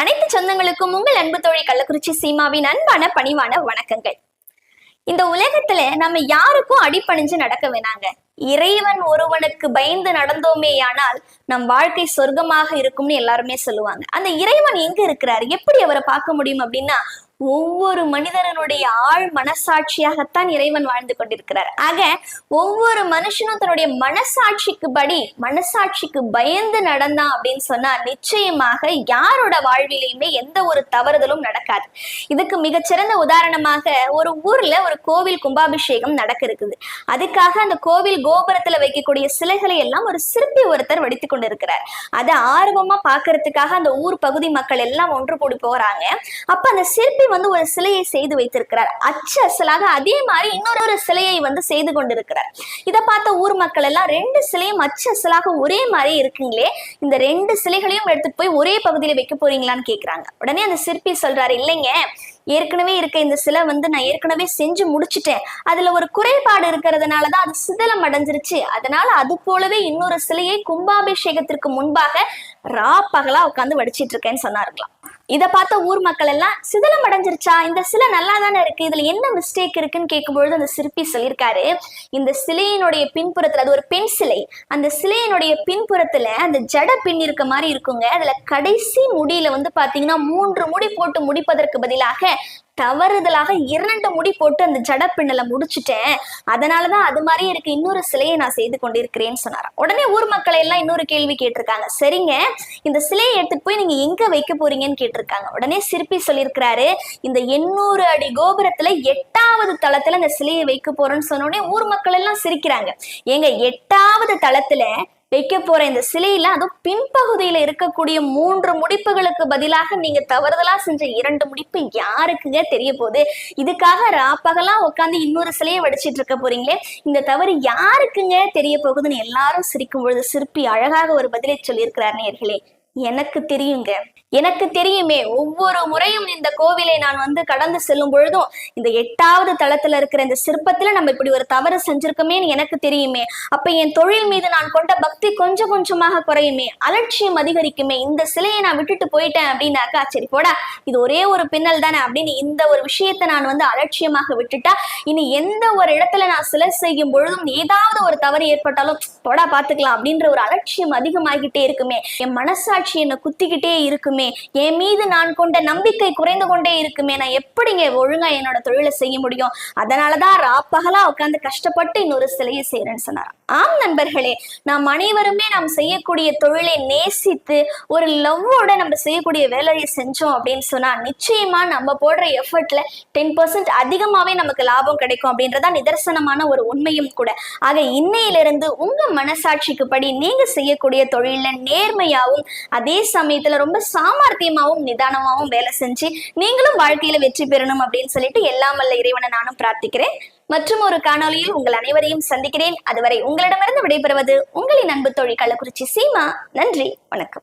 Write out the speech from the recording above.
அனைத்து சொந்தங்களுக்கும் உங்கள் அன்பு தோழி கள்ளக்குறிச்சி சீமாவின் அன்பான பணிவான வணக்கங்கள். இந்த உலகத்துல நம்ம யாருக்கும் அடிபணிஞ்சு நடக்க வேணாங்க. இறைவன் ஒருவனுக்கு பயந்து நடந்தோமேயானால் நம் வாழ்க்கை சொர்க்கமாக இருக்கும்னு எல்லாருமே சொல்லுவாங்க. அந்த இறைவன் எங்க இருக்கிறார்? எப்படி அவரை பார்க்க முடியும் அப்படின்னா ஒவ்வொரு மனிதனுடைய ஆள் மனசாட்சியாகத்தான் இறைவன் வாழ்ந்து கொண்டிருக்கிறார். ஆக ஒவ்வொரு மனுஷனும் தன்னுடைய மனசாட்சிக்கு படி மனசாட்சிக்கு பயந்து நடந்தான் அப்படின்னு சொன்னா நிச்சயமாக யாரோட வாழ்விலையுமே எந்த ஒரு தவறுதலும் நடக்காது. இதுக்கு மிகச்சிறந்த உதாரணமாக ஒரு ஊர்ல ஒரு கோவில் கும்பாபிஷேகம் நடக்க இருக்குது அதுக்காக அந்த கோவில் கோபுரத்துல வைக்கக்கூடிய சிலைகளை எல்லாம் ஒரு சிற்பி ஒருத்தர் வடித்து கொண்டிருக்கிறார். அதை ஆர்வமா பாக்குறதுக்காக அந்த ஊர் பகுதி மக்கள் எல்லாம் ஒன்று கூடி போறாங்க. அப்ப அந்த சிற்பி வந்து ஒரு சிலையை செய்து வைத்திருக்கிறார். அச்சு அசலாக அதே மாதிரி இன்னொரு ஒரு சிலையை வந்து செய்து கொண்டிருக்கிறார். இதை பார்த்த ஊர் மக்கள் எல்லாம் ரெண்டு சிலையும் அச்சு அசலாக ஒரே மாதிரி இருக்குங்களே இந்த ரெண்டு சிலைகளையும் எடுத்துட்டு போய் ஒரே பகுதியில வைக்க போறீங்களான்னு கேக்குறாங்க. உடனே அந்த சிற்பி சொல்றாரு இல்லைங்க ஏற்கனவே இருக்க இந்த சிலை வந்து நான் ஏற்கனவே செஞ்சு முடிச்சிட்டேன். அதுல ஒரு குறைபாடு இருக்கிறதுனாலதான் அது சிதலம் அடைஞ்சிருச்சு. அதனால அது போலவே இன்னொரு சிலையை கும்பாபிஷேகத்திற்கு முன்பாக ரா பகலா உட்காந்து வடிச்சிட்டு இருக்கேன்னு சொன்னாருக்கலாம் இதை பார்த்த ஊர் மக்கள் எல்லாம் சிதலம் அடைஞ்சிருச்சா? இந்த சிலை நல்லா தானே இருக்கு? இதுல என்ன மிஸ்டேக் இருக்குன்னு கேட்கும்பொழுது அந்த சிற்பி சொல்லியிருக்காரு. இந்த சிலையினுடைய பின்புறத்துல அது ஒரு பெண் சிலை. அந்த சிலையினுடைய பின்புறத்துல அந்த ஜட பின் இருக்க மாதிரி இருக்குங்க. அதுல கடைசி முடியில வந்து பாத்தீங்கன்னா மூன்று முடி போட்டு முடிப்பதற்கு பதிலாக தவறுதலாக இரண்டு முடி போட்டு அந்த ஜட பின்னலை முடிச்சுட்டேன். அதனாலதான் அது மாதிரி இருக்கு. இன்னொரு சிலையை நான் செய்து கொண்டிருக்கிறேன்னு சொன்னாராம். உடனே ஊர் மக்களை எல்லாம் இன்னொரு கேள்வி கேட்டிருக்காங்க. சரிங்க இந்த சிலையை எடுத்துட்டு போய் நீங்க எங்க வைக்க போறீங்கன்னு கேட்டிருக்காங்க. உடனே சிற்பி சொல்லியிருக்கிறாரு இந்த எண்ணூறு அடி கோபுரத்துல எட்டாவது தளத்துல இந்த சிலையை வைக்க போறேன்னு சொன்ன உடனே ஊர் மக்கள் எல்லாம் சிரிக்கிறாங்க. ஏங்க எட்டாவது தளத்துல வைக்க போற இந்த சிலையில அதுவும் பின்பகுதியில இருக்கக்கூடிய மூன்று முடிப்புகளுக்கு பதிலாக நீங்க தவறுதலா செஞ்ச இரண்டு முடிப்பு யாருக்குங்க தெரிய போகுது? இதுக்காக ராப்பகலா உட்காந்து இன்னொரு சிலையை வடிச்சிட்டு இருக்க போறீங்களே இந்த தவறு யாருக்குங்க தெரிய போகுதுன்னு எல்லாரும் சிரிக்கும் பொழுது சிற்பி அழகாக ஒரு பதிலை சொல்லியிருக்கிறார் நேர்களே எனக்கு தெரியுங்க. எனக்கு தெரியுமே ஒவ்வொரு முறையும் இந்த கோவிலை நான் வந்து கடந்து செல்லும் பொழுதும் இந்த எட்டாவது தளத்துல இருக்கிற இந்த சிற்பத்துல நம்ம இப்படி ஒரு தவறு செஞ்சிருக்கோமேன்னு எனக்கு தெரியுமே. அப்ப என் தொழில் மீது நான் கொண்ட பக்தி கொஞ்சம் கொஞ்சமாக குறையுமே. அலட்சியம் அதிகரிக்குமே. இந்த சிலையை நான் விட்டுட்டு போயிட்டேன் அப்படின்னாக்கா சரி போடா இது ஒரே ஒரு பின்னல் தானே அப்படின்னு இந்த ஒரு விஷயத்தை நான் வந்து அலட்சியமாக விட்டுட்டா இனி எந்த ஒரு இடத்துல நான் சிலை செய்யும் பொழுதும் ஏதாவது ஒரு தவறு ஏற்பட்டாலும் போடா பாத்துக்கலாம் அப்படின்ற ஒரு அலட்சியம் அதிகமாகிட்டே இருக்குமே. என் மனசாட்சி என்னை குத்திக்கிட்டே இருக்குமே. என் மீது நான் கொண்ட நம்பிக்கை குறைந்து கொண்டே இருக்குமே. நான் எப்படிங்க ஒழுங்கா என்னோட தொழிலை செய்ய முடியும்? அதனாலதான் ராப்பகலா உட்காந்து கஷ்டப்பட்டு இன்னொரு சிலையை செய்யறேன்னு சொன்னார் ஆம் நண்பர்களே நாம் அனைவருமே நாம் செய்யக்கூடிய தொழிலை நேசித்து ஒரு லவ்வோட நம்ம செய்யக்கூடிய வேலையை செஞ்சோம் அப்படின்னு சொன்னா நிச்சயமா நம்ம போடுற எஃபர்ட்ல டென் பர்சன்ட் அதிகமாவே நமக்கு லாபம் கிடைக்கும் அப்படின்றதா நிதர்சனமான ஒரு உண்மையும் கூட. ஆக இன்னையிலிருந்து உங்க மனசாட்சிக்கு படி நீங்க செய்யக்கூடிய தொழில நேர்மையாவும் அதே சமயத்துல ரொம்ப சாமர்த்தியமாவும் நிதானமாவும் வேலை செஞ்சு நீங்களும் வாழ்க்கையில வெற்றி பெறணும் அப்படின்னு சொல்லிட்டு எல்லாம் வல்ல இறைவனை நானும் பிரார்த்திக்கிறேன். மற்றும் ஒரு காணொலியில் உங்கள் அனைவரையும் சந்திக்கிறேன். அதுவரை உங்களிடமிருந்து விடைபெறுவது உங்களின் அன்பு தோழி கள்ளக்குறிச்சி சீமா. நன்றி வணக்கம்.